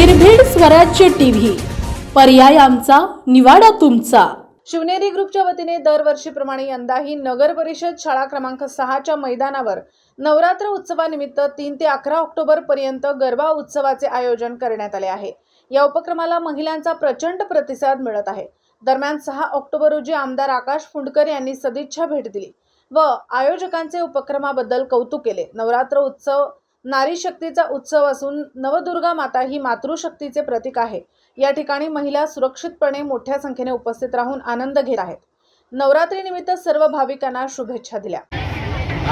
निर्भीड स्वराज्य टीव्ही. पर्याय आमचा निवाडा तुमचा. शिवनेरी ग्रुपच्या वतीने दरवर्षीप्रमाणे यंदाही नगर परिषद शाळा क्रमांक सहाच्या मैदानावर नवरात्र उत्सवानिमित्त तीन ते अकरा ऑक्टोबर पर्यंत गरबा उत्सवाचे आयोजन करण्यात आले आहे. या उपक्रमाला महिलांचा प्रचंड प्रतिसाद मिळत आहे. दरम्यान सहा ऑक्टोबर रोजी आमदार आकाश फुंडकर यांनी सदिच्छा भेट दिली व आयोजकांचे उपक्रमाबद्दल कौतुक केले. नवरात्र उत्सव नारी शक्तीचा उत्सव असून नवदुर्गा माता ही मातृशक्तीचे प्रतीक आहे. या ठिकाणी महिला सुरक्षितपणे मोठ्या संख्येने उपस्थित राहून आनंद घेत आहेत. नवरात्रीनिमित्त सर्व भाविकांना शुभेच्छा दिल्या.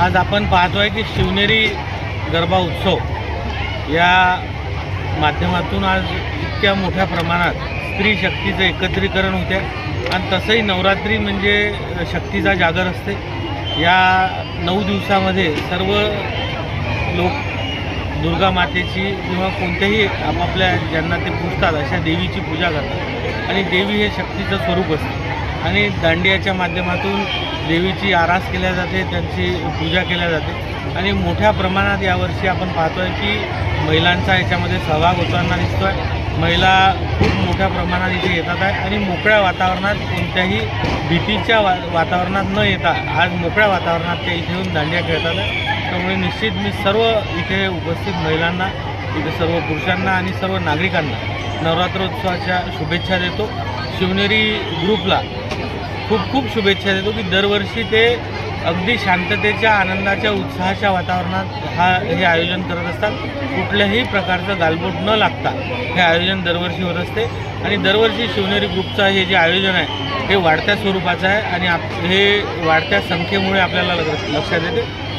आज आपण पाहतोय की शिवनेरी गरबा उत्सव या माध्यमातून आज इतक्या मोठ्या प्रमाणात स्त्री शक्तीचं एकत्रीकरण होते आणि तसंही नवरात्री म्हणजे शक्तीचा जागर असते. या नऊ दिवसामध्ये सर्व लोक दुर्गा मातेची किंवा कोणत्याही आपापल्या ज्यांना ते पुजतात अशा देवीची पूजा करतात. आणि देवी हे शक्तीचं स्वरूप असते. आणि दांडियाच्या माध्यमातून देवीची आरास केल्या जाते त्यांची पूजा केल्या जाते. आणि मोठ्या प्रमाणात यावर्षी आपण पाहतो आहे की महिलांचा याच्यामध्ये सहभाग होताना दिसतो आहे महिला खूप मोठ्या प्रमाणात इथे येतात आहे आणि मोकळ्या वातावरणात कोणत्याही भीतीच्या वा वातावरणात न येता आज मोकळ्या वातावरणात ते इथे येऊन दांडिया खेळतात आहे त्यामुळे निश्चित मी सर्व इथे उपस्थित महिलांना इथे सर्व पुरुषांना आणि सर्व नागरिकांना नवरात्रोत्सवाच्या शुभेच्छा देतो. शिवनेरी ग्रुपला खूप खूप शुभेच्छा देतो की दरवर्षी ते अगदी शांततेच्या आनंदाच्या उत्साहाच्या वातावरणात हा हे आयोजन करत असतात. कुठल्याही प्रकारचं गालबोट न लागता हे आयोजन दरवर्षी होत असते. आणि दरवर्षी शिवनेरी ग्रुपचं हे जे आयोजन आहे हे वाढत्या स्वरूपाचं आहे आणि आप हे वाढत्या संख्येमुळे आपल्याला लक्षात येते.